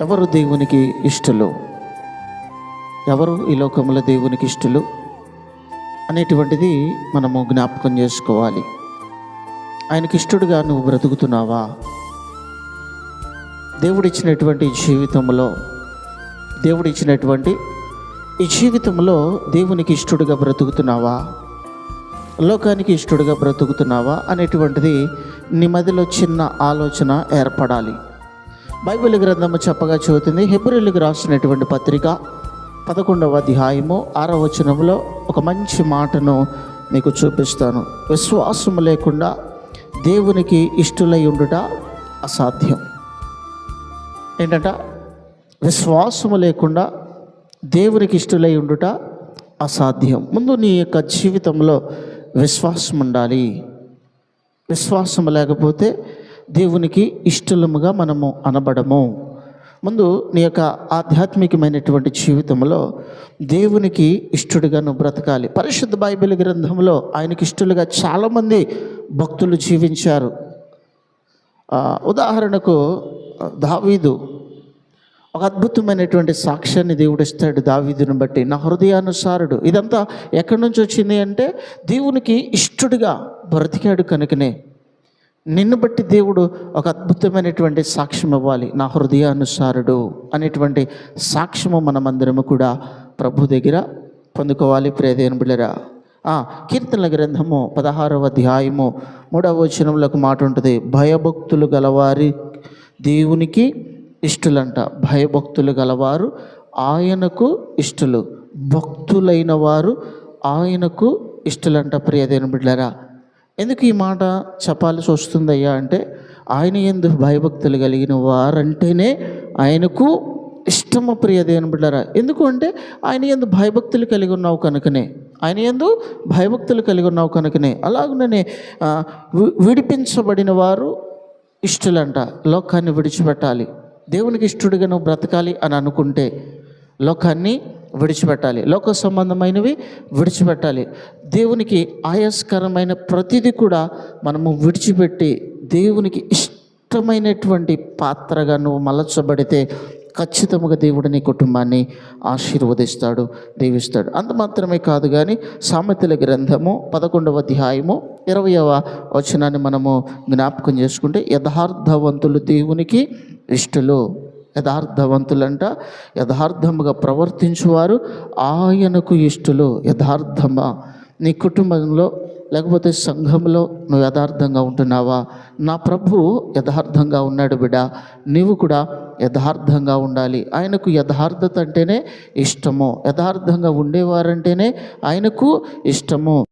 ఎవరు దేవునికి ఇష్టలు? ఎవరు ఈ లోకంలో దేవునికి ఇష్టలు? అనేటువంటిది మనము జ్ఞాపకం చేసుకోవాలి. ఆయనకి ఇష్టడుగా నువ్వు బ్రతుకుతున్నావా? దేవుడిచ్చినటువంటి జీవితంలో దేవుడిచ్చినటువంటి ఈ జీవితంలో దేవునికి ఇష్టడుగా బ్రతుకుతున్నావా? లోకానికి ఇష్టడుగా బ్రతుకుతున్నావా? అనేటువంటిది నీ మధ్యలో చిన్న ఆలోచన ఏర్పడాలి. బైబిల్ గ్రంథము చెప్పగా చెబుతుంది హెబ్రిల్కి రాసినటువంటి పత్రిక పదకొండవ అధ్యాయము ఆరవ వచనంలో ఒక మంచి మాటను మీకు చూపిస్తాను. విశ్వాసం లేకుండా దేవునికి ఇష్టలై ఉండుట అసాధ్యం. ఏంటంట? విశ్వాసము లేకుండా దేవునికి ఇష్టలై ఉండుట అసాధ్యం. ముందు నీ యొక్క జీవితంలో విశ్వాసం ఉండాలి విశ్వాసం లేకపోతే దేవునికి ఇష్టలముగా మనము అనబడము. ముందు నీ యొక్క ఆధ్యాత్మికమైనటువంటి జీవితంలో దేవునికి ఇష్టడుగా నువ్వు బ్రతకాలి. పరిశుద్ధ బైబిల్ గ్రంథంలో ఆయనకి ఇష్టలుగా చాలామంది భక్తులు జీవించారు. ఉదాహరణకు దావీదు. ఒక అద్భుతమైనటువంటి సాక్ష్యాన్ని దేవుడు ఇస్తాడు దావీదుని బట్టి నా హృదయానుసారుడు. ఇదంతా ఎక్కడి నుంచి వచ్చింది అంటే దేవునికి ఇష్టడుగా బ్రతికాడు కనుకనే. నిన్ను బట్టి దేవుడు ఒక అద్భుతమైనటువంటి సాక్ష్యం ఇవ్వాలి. నా హృదయానుసారుడు అనేటువంటి సాక్ష్యము మనమందరము కూడా ప్రభు దగ్గర పొందుకోవాలి. ప్రేదేన బిళ్ళరా. కీర్తనల గ్రంథము పదహారవ అధ్యాయము మూడవ వచనంలో ఒక మాట ఉంటుంది. భయభక్తులు గలవారి దేవునికి ఇష్టలంట. భయభక్తులు గలవారు ఆయనకు ఇష్టలు. భక్తులైన వారు ఆయనకు ఇష్టలంట ప్రియదేన బిడ్డరా ఎందుకు ఈ మాట చెప్పాల్సి వస్తుందయ్యా అంటే ఆయన ఎందు భయభక్తులు కలిగిన వారంటేనే ఆయనకు ఇష్టము ప్రియదేన బిడ్డరా? ఎందుకు అంటే ఆయన ఎందు భయభక్తులు కలిగి ఉన్నావు కనుకనే. ఆయన ఎందు భయభక్తులు కలిగి ఉన్నావు కనుకనే. అలాగనే వి- విడిపించబడిన వారు ఇష్టలంట. లోకాన్ని విడిచిపెట్టాలి. దేవునికి ఇష్టడుగా నువ్వు బ్రతకాలి అని అనుకుంటే లోకాన్ని విడిచిపెట్టాలి. లోక సంబంధమైనవి విడిచిపెట్టాలి. దేవునికి ఆయాస్కరమైన ప్రతిదీ కూడా మనము విడిచిపెట్టి దేవునికి ఇష్టమైనటువంటి పాత్రగా నువ్వు మలచబడితే ఖచ్చితంగా దేవుడు నీ కుటుంబాన్ని ఆశీర్వదిస్తాడు దీవిస్తాడు. అంత మాత్రమే కాదు కానీ సామెతల గ్రంథము పదకొండవ అధ్యాయము ఇరవయవ వచనాన్ని మనము జ్ఞాపకం చేసుకుంటే యథార్థవంతులు దేవునికి ఇష్టలు. యథార్థవంతులంట. యథార్థముగా ప్రవర్తించువారు ఆయనకు ఇష్టలు. యథార్థమా? నీ కుటుంబంలో లేకపోతే సంఘంలో నువ్వు యథార్థంగా ఉంటున్నావా? నా ప్రభు యథార్థంగా ఉన్నాడు బిడా. నీవు కూడా యథార్థంగా ఉండాలి. ఆయనకు యథార్థత అంటేనే ఇష్టము. యథార్థంగా ఉండేవారంటేనే ఆయనకు ఇష్టము.